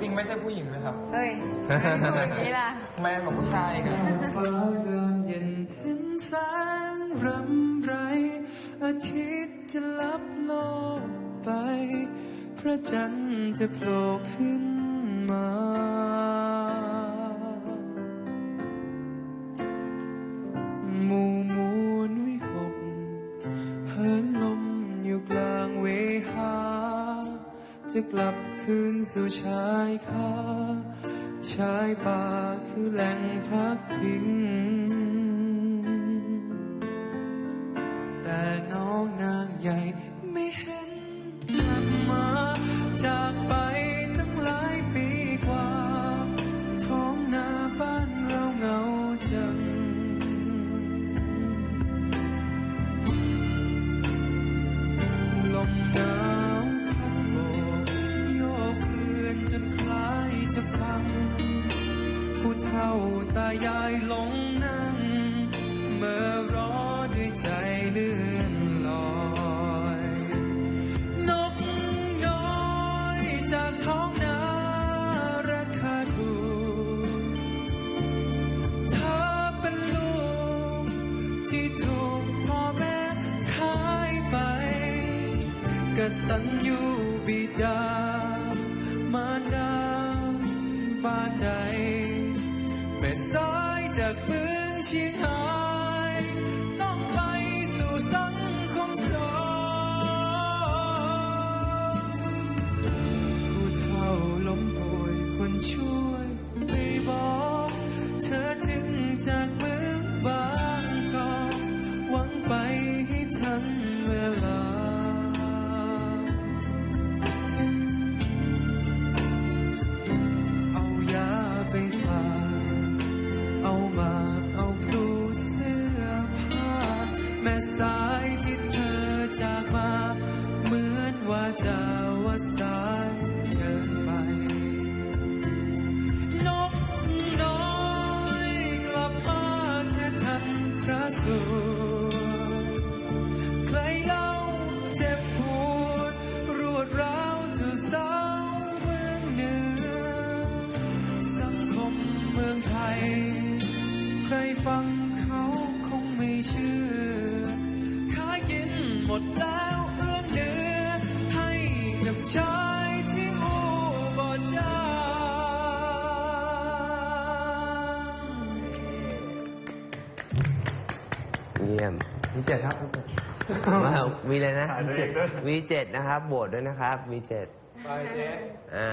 จริงไม่ใช่ผู้หญิงนะครับ เอ้ยไม่พูดอย่างนี้ล่ะ แมนกับผู้ชายครับฟ้ายามเย็นเห็นแสงรำไร อาทิตย์จะลับโลกไป พระจันทร์จะโผล่ขึ้นมา จะกลับคืนสู่ชายคาชายป่าคือแหล่งพักพิง แต่น้องนางใหญ่ไม่เห็นกลับมาจากไป ผู้เฒ่าตายายหลงนั่ง เมื่อรอด้วยใจเลื่อนลอย นกน้อยจากท้องนาราคาถูกเธอเป็นลูกที่ถูกพ่อแม่ขายไปกตัญญูบิดามารดาบ้านใด แม่สายจากเมืองเชียงราย ต้องไปสู่สังคมสองผู้เฒ่าล้มป่วยคนช่วยไม่บอก เธอจึงจากเมืองบางกอกหวังไป ใครเล่าเจ็บปวดรวดร้าวเธอสาวเมืองเหนือ สังคมเมืองไทย ใครฟังเขาคงไม่เชื่อขากินหมดแล้วเรื่องเนื้อให้กับชายที่อูบอจา เยี่ยมมีเจ็ดครับมามีเลยนะถ่ายตัวเองด้วย มีเจ็ดนะครับโบวตด้วยนะครับมีเจ็ด ไปเจ๊ อ่า